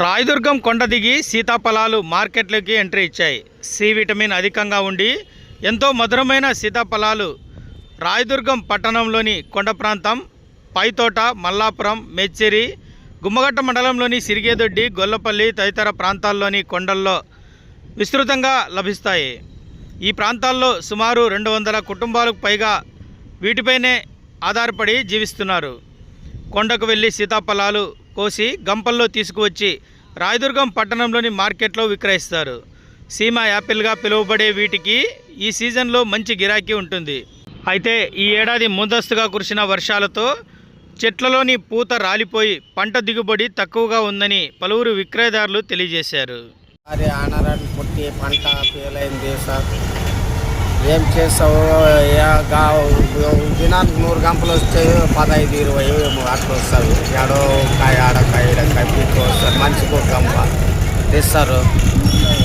రాయదుర్గం కొండ దిగి సీతాఫలాలు మార్కెట్లోకి ఎంట్రీ ఇచ్చాయి. సి విటమిన్ అధికంగా ఉండి ఎంతో మధురమైన సీతాఫలాలు రాయదుర్గం పట్టణంలోని కొండ ప్రాంతం పైతోట మల్లాపురం మెచ్చేరి గుమ్మగట్ట మండలంలోని సిరిగేదొడ్డి గొల్లపల్లి తదితర ప్రాంతాల్లోని కొండల్లో విస్తృతంగా లభిస్తాయి. ఈ ప్రాంతాల్లో సుమారు రెండు వందల కుటుంబాలకు పైగా వీటిపైనే ఆధారపడి జీవిస్తున్నారు. కొండకు వెళ్ళి సీతాఫలాలు కోసి గంపల్లో తీసుకువచ్చి రాయదుర్గం పట్టణంలోని మార్కెట్లో విక్రయిస్తారు. సీమ యాపిల్గా పిలువబడే వీటికి ఈ సీజన్లో మంచి గిరాకీ ఉంటుంది. అయితే ఈ ఏడాది ముందస్తుగా కురిసిన వర్షాలతో చెట్లలోని పూత రాలిపోయి పంట దిగుబడి తక్కువగా ఉందని పలువురు విక్రయదారులు తెలియజేశారు. అది ఆనరాన్ని పంట సార్. ఏం చేస్తావు దినానికి నూరు గంపలు వస్తాయి పదహైదు ఇరవై అట్లా వస్తాయి. ఏడో కాయ ఆడకాయ ఈడకాయ పీక్ వస్తారు. మనిషికి ఒక గంప తెస్తారు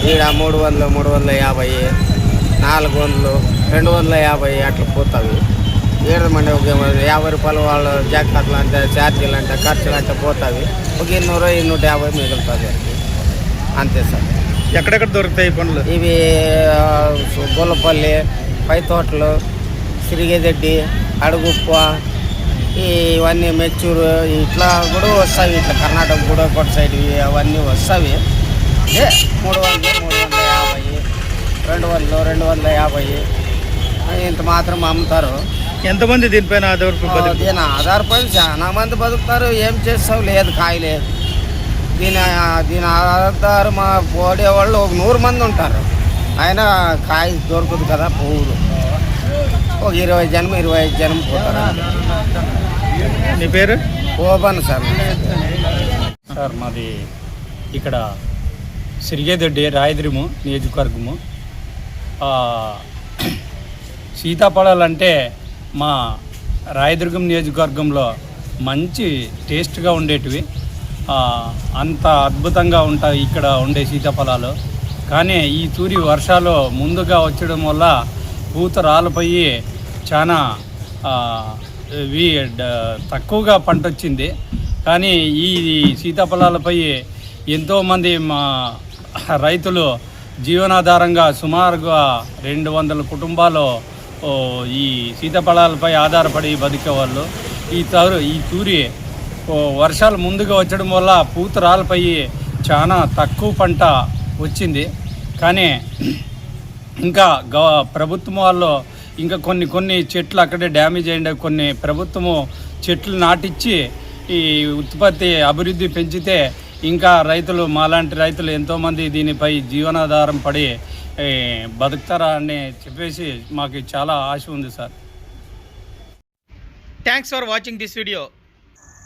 ఈడ మూడు వందలు మూడు వందల యాభై నాలుగు వందలు రెండు వందల యాభై అట్లా పోతాయి. ఏడమండి ఒక యాభై రూపాయలు వాళ్ళు జాకెట్లు అంటే ఛార్జీలు అంటే ఖర్చులు అంటే పోతాయి. ఒక ఇన్నూరు ఇన్నూట యాభై మిగులుతుంది. అంతే సార్. ఎక్కడెక్కడ దొరుకుతాయి పండ్లు? ఇవి గొల్లపల్లి పైతోటలు సిరిగేదెడ్డి అడుగుప్ప ఈ ఇవన్నీ మెచ్చూరు ఇట్లా కూడా వస్తాయి. ఇట్లా కర్ణాటక కూడా కొట్ట సైడ్ ఇవి అవన్నీ వస్తాయి. మూడు వందలు మూడు వందల యాభై రెండు వందలు రెండు వందల యాభై. ఇంత మాత్రం అమ్ముతారు. ఎంతమంది దీనిపైన ఆధారపడి దీని ఆధారపడి చాలా మంది బతుకుతారు. ఏం చేస్తావు? లేదు కాయ లేదు దీని దీని ఆధారం మా పోడేవాళ్ళు ఒక నూరు మంది ఉంటారు. అయినా కాయ దొరకదు కదా పువ్వులు. ఒక ఇరవై జనం ఇరవై ఐదు జనం పోతారు. నీ పేరు? Open sir. సార్ మాది ఇక్కడ సిరిగేదొడ్డి రాయదురుము నియోజకవర్గము. ఆ, సీతాఫలాలు అంటే మా రాయదుర్గం నియోజకవర్గంలో మంచి టేస్ట్గా ఉండేటివి. అంత అద్భుతంగా ఉంటాయి ఇక్కడ ఉండే సీతాఫలాలు. కానీ ఈ తూరి వర్షాలు ముందుగా వచ్చడం వల్ల పూత రాలిపోయి చాలా తక్కువగా పంట వచ్చింది కానీ ఈ సీతాఫలాలపై ఎంతోమంది మా రైతులు జీవనాధారంగా సుమారుగా రెండు వందల కుటుంబాలు ఈ సీతాఫలాలపై ఆధారపడి బతికేవాళ్ళు. ఈ తరు ఈ తూరి వర్షాలు ముందుగా వచ్చడం వల్ల పూత రాలిపోయి చాలా తక్కువ పంట వచ్చింది. కానీ ఇంకా గవ ప్రభుత్వం వాళ్ళు ఇంకా కొన్ని కొన్ని చెట్లు అక్కడే డ్యామేజ్ అయ్యిండే కొన్ని ప్రభుత్వము చెట్లు నాటిచ్చి ఈ ఉత్పత్తి అభివృద్ధి పెంచితే ఇంకా రైతులు మాలాంటి రైతులు ఎంతోమంది దీనిపై జీవనాధారం పడి బతుకుతారా అని చెప్పేసి మాకు చాలా ఆశ ఉంది sir. Thanks for watching this video